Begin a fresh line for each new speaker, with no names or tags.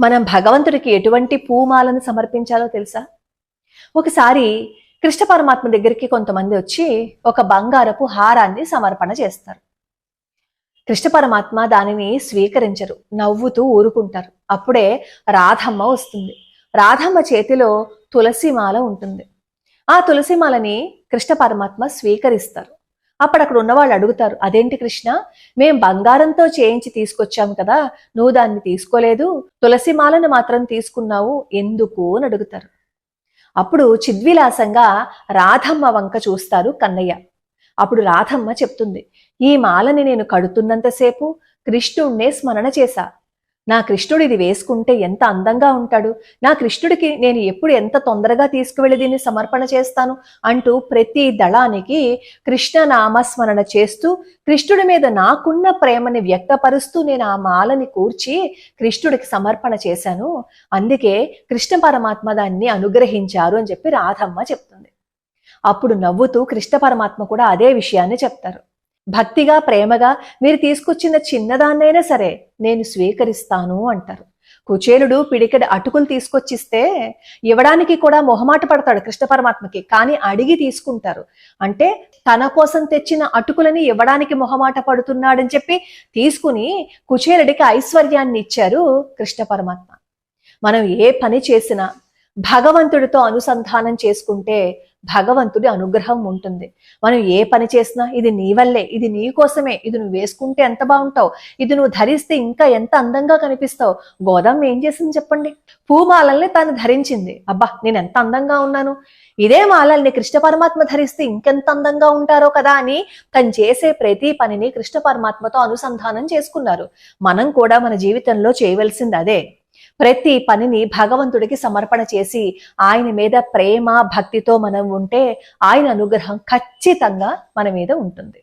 మనం భగవంతుడికి ఎటువంటి పూమాలను సమర్పించాలో తెలుసా? ఒకసారి కృష్ణ పరమాత్మ దగ్గరికి కొంతమంది వచ్చి ఒక బంగారపు హారాన్ని సమర్పణ చేస్తారు. కృష్ణ పరమాత్మ దానిని స్వీకరించరు నవ్వుతూ ఊరుకుంటారు. అప్పుడే రాధమ్మ వస్తుంది. రాధమ్మ చేతిలో తులసిమాల ఉంటుంది. ఆ తులసిమాలని కృష్ణ పరమాత్మ స్వీకరిస్తారు. అప్పుడు అక్కడ ఉన్నవాళ్ళు అడుగుతారు అదేంటి కృష్ణ? మేం బంగారంతో చేయించి తీసుకొచ్చాం కదా నువ్వు దాన్ని తీసుకోలేదు తులసి మాలను మాత్రం తీసుకున్నావు ఎందుకు? అని అడుగుతారు. అప్పుడు చిద్విలాసంగా రాధమ్మ వంక చూస్తారు కన్నయ్య. అప్పుడు రాధమ్మ చెప్తుంది ఈ మాలని నేను కడుతున్నంతసేపు కృష్ణుణ్ణే స్మరణ చేశా. నా కృష్ణుడు ఇది వేసుకుంటే ఎంత అందంగా ఉంటాడు? నా కృష్ణుడికి నేను ఎప్పుడు ఎంత తొందరగా తీసుకువెళ్ళి దీన్ని సమర్పణ చేస్తాను? అంటూ ప్రతి దళానికి కృష్ణ నామస్మరణ చేస్తూ కృష్ణుడి మీద నాకున్న ప్రేమని వ్యక్తపరుస్తూ నేను ఆ మాలని కూర్చి కృష్ణుడికి సమర్పణ చేశాను. అందుకే కృష్ణ పరమాత్మ దాన్ని అనుగ్రహించారు అని చెప్పి రాధమ్మ చెప్తుంది. అప్పుడు నవ్వుతూ కృష్ణ పరమాత్మ కూడా అదే విషయాన్ని చెప్తారు. భక్తిగా ప్రేమగా మీరు తీసుకొచ్చిన చిన్నదాన్నైనా సరే నేను స్వీకరిస్తాను అంటారు. కుచేలుడు పిడికెడు అటుకులు తీసుకొచ్చిస్తే ఇవ్వడానికి కూడా మొహమాట పడతాడు కృష్ణ పరమాత్మకి కానీ అడిగి తీసుకుంటారు. అంటే తన కోసం తెచ్చిన అటుకులని ఇవ్వడానికి మొహమాట పడుతున్నాడని చెప్పి తీసుకుని కుచేలుడికి ఐశ్వర్యాన్ని ఇచ్చారు కృష్ణ పరమాత్మ. మనం ఏ పని చేసినా భగవంతుడితో అనుసంధానం చేసుకుంటే భగవంతుడి అనుగ్రహం ఉంటుంది. మనం ఏ పని చేసినా ఇది నీ వల్లే ఇది నీ కోసమే ఇది నువ్వు వేసుకుంటే ఎంత బాగుంటావు ఇది నువ్వు ధరిస్తే ఇంకా ఎంత అందంగా కనిపిస్తావు గోదాం ఏం చేసింది చెప్పండి? పూమాలల్ని తాను ధరించింది. అబ్బా నేను ఎంత అందంగా ఉన్నాను? ఇదే మాలల్ని కృష్ణ పరమాత్మ ధరిస్తే ఇంకెంత అందంగా ఉంటారో కదా అని తను చేసే ప్రతి పనిని కృష్ణ పరమాత్మతో అనుసంధానం చేసుకున్నారు. మనం కూడా మన జీవితంలో చేయవలసింది అదే. ప్రతి పనిని భగవంతుడికి సమర్పణ చేసి ఆయన మీద ప్రేమ భక్తితో మనం ఉంటే ఆయన అనుగ్రహం ఖచ్చితంగా మన మీద ఉంటుంది.